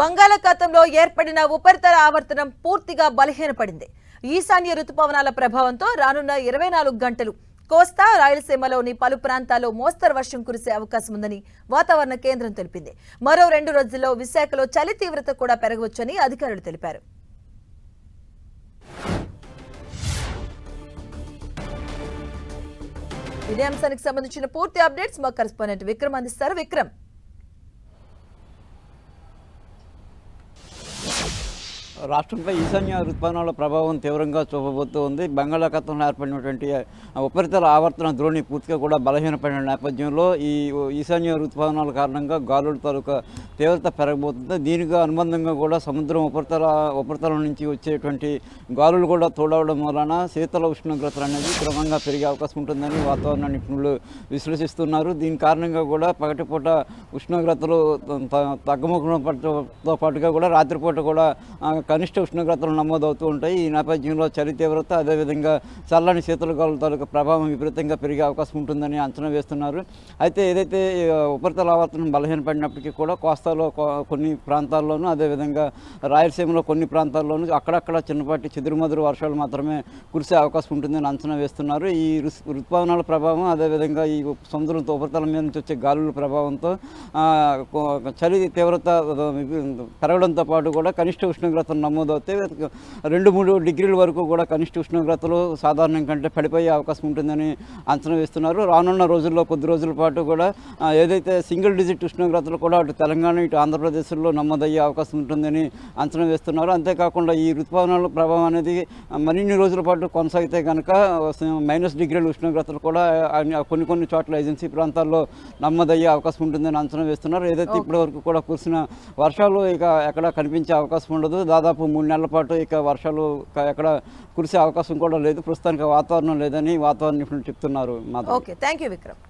బంగాళాఖాతంలో ఏర్పడిన ఉపరితల ఆవర్తనం పూర్తిగా బలహీనపడింది. ఈశాన్య రుతుపవనాల ప్రభావంతో రానున్న ఇరవై నాలుగు గంటలు కోస్తా రాయలసీమలోని పలు ప్రాంతాల్లో మోస్తరు వర్షం కురిసే అవకాశం ఉందని వాతావరణ కేంద్రం తెలిపింది. మరో రెండు రోజుల్లో విశాఖలో చలి తీవ్రత కూడా పెరగవచ్చని అధికారులు తెలిపారు. ఇదే అంశానికి సంబంధించిన పూర్తి అప్డేట్స్ మా కరెస్పాండెంట్ విక్రమ్ అందిస్తారు. విక్రమ్. రాష్ట్రంపై ఈశాన్య ఋతుపవనాల ప్రభావం తీవ్రంగా చూపబోతూ ఉంది. బంగాళాఖాతంలో ఏర్పడినటువంటి ఉపరితల ఆవర్తన ద్రోణి పూర్తిగా కూడా బలహీనపడిన నేపథ్యంలో ఈ ఈశాన్య ఋతుపవనాల కారణంగా గాలుల తాలూకా తీవ్రత పెరగబోతుంది. దీనికి అనుబంధంగా కూడా సముద్రం ఉపరితల ఉపరితలం నుంచి వచ్చేటువంటి గాలులు కూడా తోడవడం వలన శీతల ఉష్ణోగ్రతలు అనేది క్రమంగా పెరిగే అవకాశం ఉంటుందని వాతావరణ నిపుణులు విశ్లేషిస్తున్నారు. దీని కారణంగా కూడా పగటిపూట ఉష్ణోగ్రతలు త- తగ్గుముఖంతో పాటుగా కూడా రాత్రిపూట కూడా కనిష్ట ఉష్ణోగ్రతలు నమోదవుతూ ఉంటాయి. ఈ నేపథ్యంలో చలి తీవ్రత అదేవిధంగా చల్లని శీతలకాలు తాలూకు ప్రభావం విపరీతంగా పెరిగే అవకాశం ఉంటుందని అంచనా వేస్తున్నారు. అయితే ఏదైతే ఉపరితల ఆవర్తనం బలహీనపడినప్పటికీ కూడా కోస్తాలో కొన్ని ప్రాంతాల్లోనూ అదేవిధంగా రాయలసీమలో కొన్ని ప్రాంతాల్లోనూ అక్కడక్కడ చిన్నపాటి చెదురుమదురు వర్షాలు మాత్రమే కురిసే అవకాశం ఉంటుందని అంచనా వేస్తున్నారు. ఈ ఋతుపవనాల ప్రభావం అదేవిధంగా ఈ సముద్రంతో ఉపరితలం మీద నుంచి వచ్చే గాలుల ప్రభావంతో చలి తీవ్రత పెరగడంతో పాటు కూడా కనిష్ట ఉష్ణోగ్రతను నమోదవుతాయి రెండు మూడు డిగ్రీల వరకు కూడా కనిష్ట ఉష్ణోగ్రతలు సాధారణం కంటే పడిపోయే అవకాశం ఉంటుందని అంచనా వేస్తున్నారు. రానున్న రోజుల్లో కొద్ది రోజుల పాటు కూడా ఏదైతే సింగిల్ డిజిట్ ఉష్ణోగ్రతలు కూడా అటు తెలంగాణ ఇటు ఆంధ్రప్రదేశ్లో నమోదయ్యే అవకాశం ఉంటుందని అంచనా వేస్తున్నారు. అంతేకాకుండా ఈ ఋతుపవనాల ప్రభావం అనేది మరిన్ని రోజుల పాటు కొనసాగితే కనుక మైనస్ డిగ్రీల ఉష్ణోగ్రతలు కూడా కొన్ని కొన్ని చోట్ల ఏజెన్సీ ప్రాంతాల్లో నమోదయ్యే అవకాశం ఉంటుందని అంచనా వేస్తున్నారు. ఏదైతే ఇప్పటివరకు కూడా కురిసిన వర్షాలు ఇక ఎక్కడ కనిపించే అవకాశం ఉండదు. దాదాపు మూడు నెలల పాటు ఇక వర్షాలు ఎక్కడ కురిసే అవకాశం కూడా లేదు. ప్రస్తుతానికి వాతావరణం లేదని వాతావరణ నిపుణులు చెప్తున్నారు Madhav. Okay thank you Vikram